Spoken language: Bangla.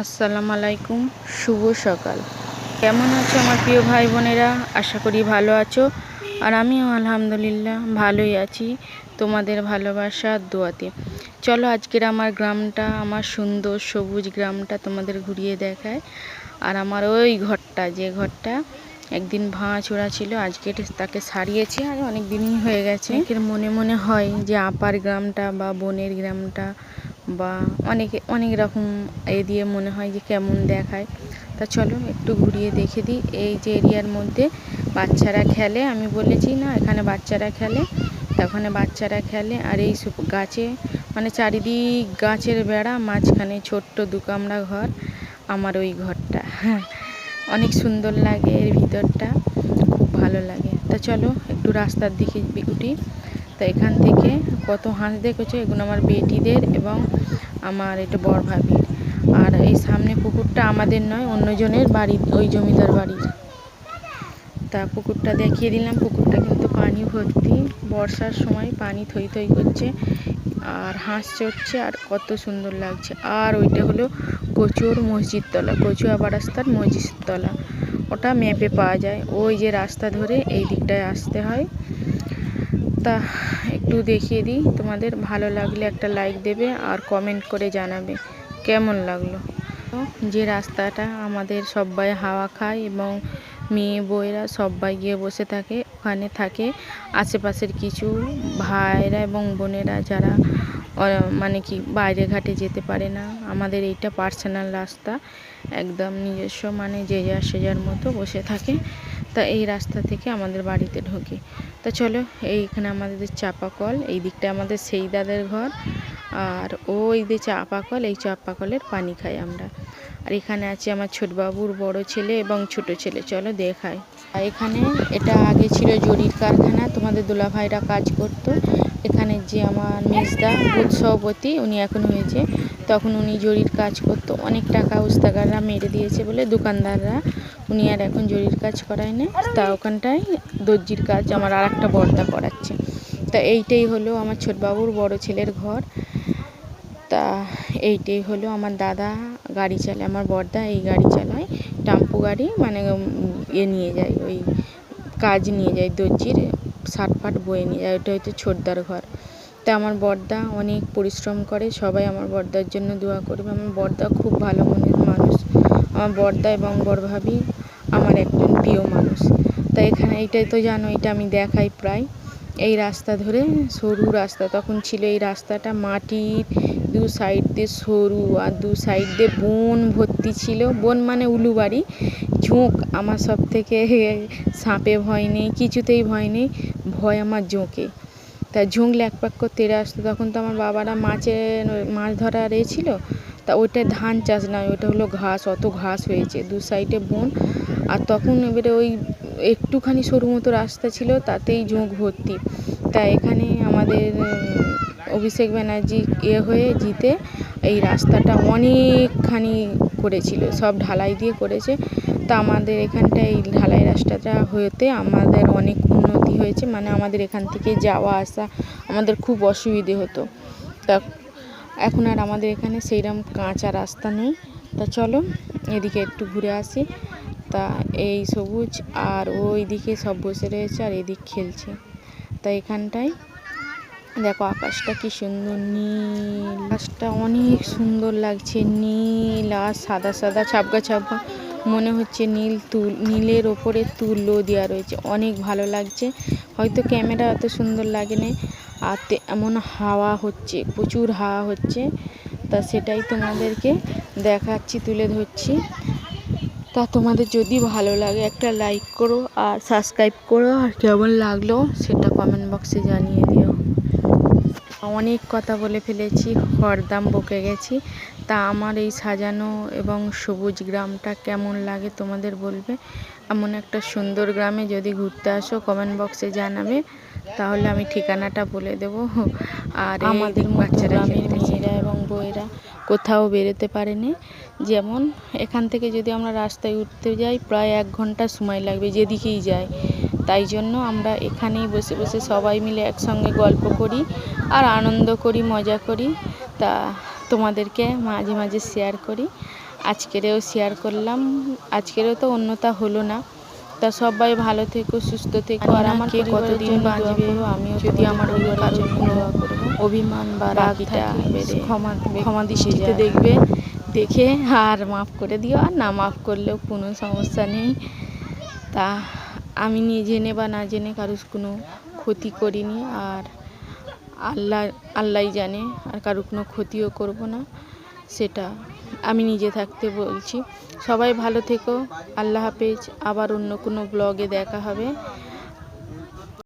আসসালামু আলাইকুম, শুভ সকাল। কেমন আছো আমার প্রিয় ভাই বোনেরা? আশা করি ভালো আছো। আর আমিও আলহামদুলিল্লাহ ভালোই আছি তোমাদের ভালোবাসার দোয়াতে। চলো আজকের আমার গ্রামটা, আমার সুন্দর সবুজ গ্রামটা তোমাদের ঘুরিয়ে দেখায়। আর আমার ওই ঘরটা, যে ঘরটা একদিন ভাঙাচোরা ছিল, আজকে তাকে সারিয়েছি আর অনেক দিনই হয়ে গেছে। মনে মনে হয় যে আপার গ্রামটা বা বোনের গ্রামটা বা অনেকে, অনেক রকম এ দিয়ে মনে হয় যে কেমন দেখায়। তা চলো একটু ঘুরিয়ে দেখে দিই। এই যে এরিয়ার মধ্যে বাচ্চারা খেলে, আমি বলেছি না, এখানে বাচ্চারা খেলে ওখানে বাচ্চারা খেলে, আর এই গাছে মানে চারিদিক গাছের বেড়া, মাঝখানে ছোট্ট দু কামরা ঘর, আমার ওই ঘরটা। হ্যাঁ অনেক সুন্দর লাগে এর ভিতরটা, খুব ভালো লাগে। তা চলো একটু রাস্তার দিকে উঠি। তা এখান থেকে কত হাঁস দেখেছ? এগুলো আমার বেটিদের এবং আমার এটা বড় ভাবির। আর এই সামনে পুকুরটা আমাদের নয়, অন্যজনের বাড়ি ওই জমিদার বাড়ির। তা পুকুরটা দেখিয়ে দিলাম। পুকুরটা কিন্তু পানি ভর্তি। বর্ষার সময় পানি থই থই করছে আর হাঁস চড়ছে আর কত সুন্দর লাগছে। আর ওইটা হলো কচুর মসজিদ তলা কচু আবার রাস্তার মসজিদ তলা ওটা ম্যাপে পাওয়া যায়। ওই যে রাস্তা ধরে এই দিকটায় আসতে হয়। তা একটু দেখিয়ে দিই। তোমাদের ভালো লাগলে একটা লাইক দেবে আর কমেন্ট করে জানাবে। কেমন লাগল? যে রাস্তাটা আমাদের সবাই হাওয়া খায় এবং মেয়ে বউয়েরা সবাই গিয়ে বসে থাকে, ওখানে থাকে। আশেপাশের কিছু ভাইরা এবং বোনেরা যারা মানে কি বাইরে ঘাটে যেতে পারে না। আমাদের এইটা পার্সোনাল রাস্তা। একদম নিজস্ব মানে যে যার সে যার মতো বসে থাকে। তা এই রাস্তা থেকে আমাদের বাড়িতে ঢোকে। তা চলো, এইখানে আমাদের চাপা কল, এই দিকটা আমাদের সেই দাদের ঘর, আর ওই যে চাপা কল, এই চাপা কলের পানি খাই আমরা। আর এখানে আছে আমার ছোটবাবুর বড় ছেলে এবং ছোট ছেলে। চলো আর এখানে এটা আগে ছিল জরির কারখানা, তোমাদের দুলাভাইরা কাজ করতো। এখানে যে আমার মেজদা সভাপতি উনি এখন হয়েছে তখন উনি জরির কাজ করতো। অনেক টাকা উস্তাকাররা মেরে দিয়েছে বলে দোকানদাররা। উনি আর এখন জরির কাজ করায় না তা ওখানটায় দর্জির কাজ আমার আর একটা বর্দা করাচ্ছে। তা এইটাই হলো আমার ছোটবাবুর বড় ছেলের ঘর। তা এইটাই হলো আমার দাদা গাড়ি চালায়, আমার বর্দা এই গাড়ি চালায়। টাম্পু গাড়ি মানে এ নিয়ে যায়, ওই কাজ নিয়ে যায় দর্জির শার্ট ফাট বয়ে নিয়ে যায়। ওটা হচ্ছে ছোটদার ঘর। তা আমার বর্দা অনেক পরিশ্রম করে, সবাই আমার বর্দার জন্য দোয়া করবে। আমার বর্দা খুব ভালো মনের মানুষ। আমার বর্দা এবং বড় ভাবি আমার একজন প্রিয় মানুষ। তা এখানে এইটাই তো জানো, এটা আমি দেখাই প্রায়। এই রাস্তা ধরে সরু রাস্তা, তখন ছিল এই রাস্তাটা মাটির দু সাইড দিয়ে সরু আর দু সাইড দিয়ে বন ভর্তি ছিল। বন মানে উলুবাড়ি ঝোঁক আমার সব থেকে সাপে ভয় নেই, কিছুতেই ভয় নেই। ভয় আমার জোঁকে তা ঝুংলে এক পাক করতে তেড়ে আসতো। তখন তো আমার বাবারা মাছে মাছ ধরার এ ছিল, তা ওইটা ধান চাষ নয় ওটা হলো ঘাস, অত ঘাস হয়েছে। দু সাইডে বন, আর তখন এবারে ওই একটুখানি সরু মতো রাস্তা ছিল, তাতেই ঝোঁক ভর্তি। তা এখানে আমাদের অভিষেক ব্যানার্জি ইয়ে হয়ে জিতে এই রাস্তাটা অনেকখানি করেছিল, সব ঢালাই দিয়ে করেছে। তা আমাদের এখানটায় এই ঢালাই রাস্তাটা হতে আমাদের অনেক উন্নতি হয়েছে মানে আমাদের এখান থেকে যাওয়া আসা আমাদের খুব অসুবিধে হতো। তা এখন আর আমাদের এখানে সেইরকম কাঁচা রাস্তা নেই। তা চলো, এদিকে একটু ঘুরে আসি। তা এই সবুজ আর ওই দিকে সব বসে রয়েছে আর এদিক খেলছে। তা এখানটায় দেখো আকাশটা কি সুন্দর নীল। আকাশটা অনেক সুন্দর লাগছে, নীল আর সাদা সাদা ছাপগা ছাপগা। মনে হচ্ছে নীল তুল, নীলের ওপরে তুলো দেওয়া রয়েছে। অনেক ভালো লাগছে। হয়তো ক্যামেরা এত সুন্দর লাগে না আর এমন হাওয়া হচ্ছে, প্রচুর হাওয়া হচ্ছে। তা সেটাই তোমাদেরকে দেখাচ্ছি, তুলে ধরছি। তা তোমাদের যদি ভালো লাগে একটা লাইক করো আর সাবস্ক্রাইব করো। আর কেমন লাগল সেটা কমেন্ট বক্সে জানিয়ে দিও। অনেক কথা বলে ফেলেছি হরদাম বকে গেছি। তা আমার এই সাজানো এবং সবুজ গ্রামটা কেমন লাগে তোমাদের বলবে? এমন একটা সুন্দর গ্রামে যদি ঘুরতে আসো কমেন্ট বক্সে জানাবে। তাহলে আমি ঠিকানাটা বলে দেবো। আর আমাদের বাচ্চারা মেয়েরা এবং বউয়েরা কোথাও বেরোতে পারেনি। যেমন এখান থেকে যদি আমরা রাস্তায় উঠতে যাই প্রায় এক ঘণ্টা সময় লাগবে যেদিকেই যাই। তাই জন্য আমরা এখানেই বসে বসে সবাই মিলে একসঙ্গে গল্প করি আর আনন্দ করি মজা করি। তা তোমাদেরকে মাঝে মাঝে শেয়ার করি। আজকেরেও শেয়ার করলাম। আজকেরও তো অন্যতা হলো না। তা সবাই ভালো থেকো সুস্থ থেকো। আর আমাকে কতদিন বাঁচবে আমিও যদি আমার কোনো অভিমান বা রাগটা ক্ষমা ক্ষমা দৃষ্টিতে দেখবে দেখে আর মাফ করে দিও। আর না মাফ করলেও কোনো সমস্যা নেই। তা আমি নিয়ে জেনে বা না জেনে কারুর কোনো ক্ষতি করিনি আর আল্লাহ আল্লাহ জানে আর কারও কোনো ক্ষতিও করব না। সেটা আমি নিজে থাকতে বলছি। সবাই ভালো থেকো। আল্লাহ হাফেজ। আবার অন্য কোনো ব্লগে দেখা হবে।